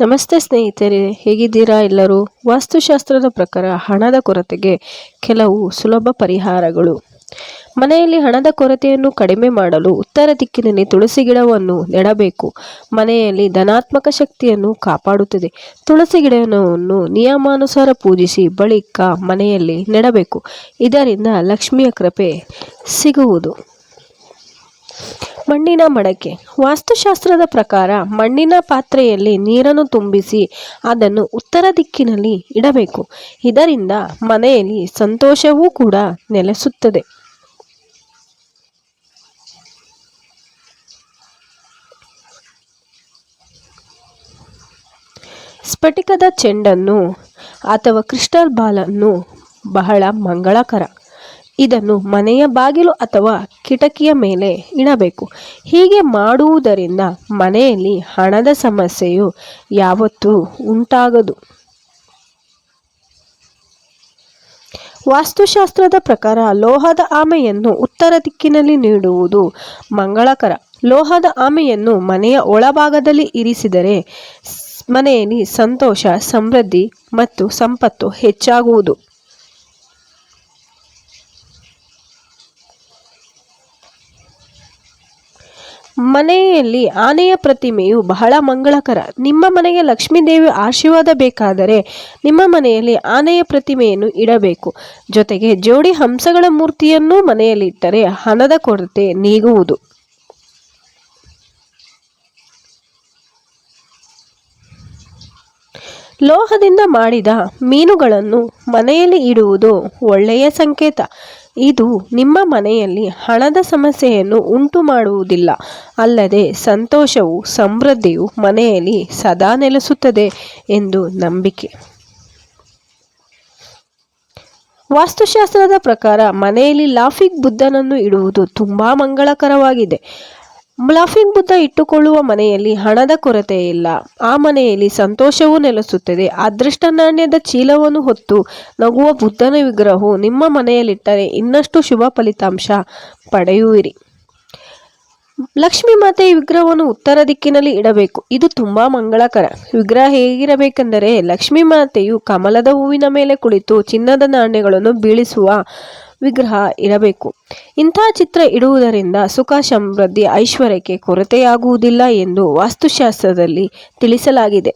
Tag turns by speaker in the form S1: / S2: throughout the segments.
S1: ನಮಸ್ತೆ ಸ್ನೇಹಿತರೆ, ಹೇಗಿದ್ದೀರಾ ಎಲ್ಲರೂ? ವಾಸ್ತುಶಾಸ್ತ್ರದ ಪ್ರಕಾರ ಹಣದ ಕೊರತೆಗೆ ಕೆಲವು ಸುಲಭ ಪರಿಹಾರಗಳು. ಮನೆಯಲ್ಲಿ ಹಣದ ಕೊರತೆಯನ್ನು ಕಡಿಮೆ ಮಾಡಲು ಉತ್ತರ ದಿಕ್ಕಿನಲ್ಲಿ ತುಳಸಿ ಗಿಡವನ್ನು ನೆಡಬೇಕು. ಮನೆಯಲ್ಲಿ ಧನಾತ್ಮಕ ಶಕ್ತಿಯನ್ನು ಕಾಪಾಡುತ್ತದೆ. ತುಳಸಿ ಗಿಡವನ್ನು ನಿಯಮಾನುಸಾರ ಪೂಜಿಸಿ ಬಳಿಕ ಮನೆಯಲ್ಲಿ ನೆಡಬೇಕು. ಇದರಿಂದ ಲಕ್ಷ್ಮಿಯ ಕೃಪೆ ಸಿಗುವುದು. ಮಣ್ಣಿನ ಮಡಕೆ. ವಾಸ್ತುಶಾಸ್ತ್ರದ ಪ್ರಕಾರ ಮಣ್ಣಿನ ಪಾತ್ರೆಯಲ್ಲಿ ನೀರನ್ನು ತುಂಬಿಸಿ ಅದನ್ನು ಉತ್ತರ ದಿಕ್ಕಿನಲ್ಲಿ ಇಡಬೇಕು. ಇದರಿಂದ ಮನೆಯಲ್ಲಿ ಸಂತೋಷವೂ ಕೂಡ ನೆಲೆಸುತ್ತದೆ. ಸ್ಫಟಿಕದ ಚೆಂಡನ್ನು ಅಥವಾ ಕ್ರಿಸ್ಟಲ್ ಬಾಲನ್ನು ಬಹಳ ಮಂಗಳಕರ. ಇದನ್ನು ಮನೆಯ ಬಾಗಿಲು ಅಥವಾ ಕಿಟಕಿಯ ಮೇಲೆ ಇಡಬೇಕು. ಹೀಗೆ ಮಾಡುವುದರಿಂದ ಮನೆಯಲ್ಲಿ ಹಣದ ಸಮಸ್ಯೆಯು ಯಾವತ್ತೂ ಉಂಟಾಗದು. ವಾಸ್ತುಶಾಸ್ತ್ರದ ಪ್ರಕಾರ ಲೋಹದ ಆಮೆಯನ್ನು ಉತ್ತರ ದಿಕ್ಕಿನಲ್ಲಿ ನೀಡುವುದು ಮಂಗಳಕರ. ಲೋಹದ ಆಮೆಯನ್ನು ಮನೆಯ ಒಳಭಾಗದಲ್ಲಿ ಇರಿಸಿದರೆ ಮನೆಯಲ್ಲಿ ಸಂತೋಷ, ಸಮೃದ್ಧಿ ಮತ್ತು ಸಂಪತ್ತು ಹೆಚ್ಚಾಗುವುದು. ಮನೆಯಲ್ಲಿ ಆನೆಯ ಪ್ರತಿಮೆಯು ಬಹಳ ಮಂಗಳಕರ. ನಿಮ್ಮ ಮನೆಗೆ ಲಕ್ಷ್ಮೀ ದೇವಿ ಆಶೀರ್ವಾದ ಬೇಕಾದರೆ ನಿಮ್ಮ ಮನೆಯಲ್ಲಿ ಆನೆಯ ಪ್ರತಿಮೆಯನ್ನು ಇಡಬೇಕು. ಜೊತೆಗೆ ಜೋಡಿ ಹಂಸಗಳ ಮೂರ್ತಿಯನ್ನು ಮನೆಯಲ್ಲಿಟ್ಟರೆ ಹಣದ ಕೊರತೆ ನೀಗುವುದು. ಲೋಹದಿಂದ ಮಾಡಿದ ಮೀನುಗಳನ್ನು ಮನೆಯಲ್ಲಿ ಇಡುವುದು ಒಳ್ಳೆಯ ಸಂಕೇತ. ಇದು ನಿಮ್ಮ ಮನೆಯಲ್ಲಿ ಹಣದ ಸಮಸ್ಯೆಯನ್ನು ಉಂಟು ಮಾಡುವುದಿಲ್ಲ ಅಲ್ಲದೆ ಸಂತೋಷವು ಸಮೃದ್ಧಿಯು ಮನೆಯಲ್ಲಿ ಸದಾ ನೆಲೆಸುತ್ತದೆ ಎಂದು ನಂಬಿಕೆ. ವಾಸ್ತುಶಾಸ್ತ್ರದ ಪ್ರಕಾರ ಮನೆಯಲ್ಲಿ ಲಾಫಿಕ್ ಬುದ್ಧನನ್ನು ಇಡುವುದು ತುಂಬಾ ಮಂಗಳಕರವಾಗಿದೆ. ಲಾಫಿಂಗ್ ಬುದ್ಧ ಇಟ್ಟುಕೊಳ್ಳುವ ಮನೆಯಲ್ಲಿ ಹಣದ ಕೊರತೆ ಇಲ್ಲ. ಆ ಮನೆಯಲ್ಲಿ ಸಂತೋಷವೂ ನೆಲೆಸುತ್ತದೆ. ಅದೃಷ್ಟ ನಾಣ್ಯದ ಚೀಲವನ್ನು ಹೊತ್ತು ನಗುವ ಬುದ್ಧನ ವಿಗ್ರಹವು ನಿಮ್ಮ ಮನೆಯಲ್ಲಿಟ್ಟರೆ ಇನ್ನಷ್ಟು ಶುಭ ಫಲಿತಾಂಶ ಪಡೆಯುವಿರಿ. ಲಕ್ಷ್ಮೀ ಮಾತೆಯ ವಿಗ್ರಹವನ್ನು ಉತ್ತರ ದಿಕ್ಕಿನಲ್ಲಿ ಇಡಬೇಕು. ಇದು ತುಂಬಾ ಮಂಗಳಕರ. ವಿಗ್ರಹ ಹೇಗಿರಬೇಕೆಂದರೆ ಲಕ್ಷ್ಮೀ ಮಾತೆಯು ಕಮಲದ ಹೂವಿನ ಮೇಲೆ ಕುಳಿತು ಚಿನ್ನದ ನಾಣ್ಯಗಳನ್ನು ಬೀಳಿಸುವ ವಿಗ್ರಹ ಇರಬೇಕು. ಇಂಥ ಚಿತ್ರ ಇಡುವುದರಿಂದ ಸುಖ ಸಮೃದ್ಧಿ ಐಶ್ವರ್ಯಕ್ಕೆ ಕೊರತೆಯಾಗುವುದಿಲ್ಲ ಎಂದು ವಾಸ್ತುಶಾಸ್ತ್ರದಲ್ಲಿ ತಿಳಿಸಲಾಗಿದೆ.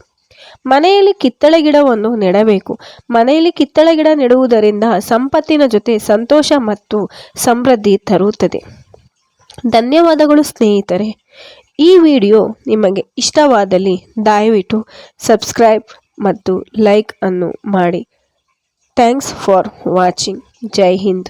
S1: ಮನೆಯಲ್ಲಿ ಕಿತ್ತಳೆ ಗಿಡವನ್ನು ನೆಡಬೇಕು. ಮನೆಯಲ್ಲಿ ಕಿತ್ತಳೆ ಗಿಡ ನೆಡುವುದರಿಂದ ಸಂಪತ್ತಿನ ಜೊತೆ ಸಂತೋಷ ಮತ್ತು ಸಮೃದ್ಧಿ ತರುತ್ತದೆ. ಧನ್ಯವಾದಗಳು ಸ್ನೇಹಿತರೆ. ಈ ವಿಡಿಯೋ ನಿಮಗೆ ಇಷ್ಟವಾದಲ್ಲಿ ದಯವಿಟ್ಟು ಸಬ್ಸ್ಕ್ರೈಬ್ ಮತ್ತು ಲೈಕ್ ಅನ್ನು ಮಾಡಿ. Thanks for watching. Jai Hind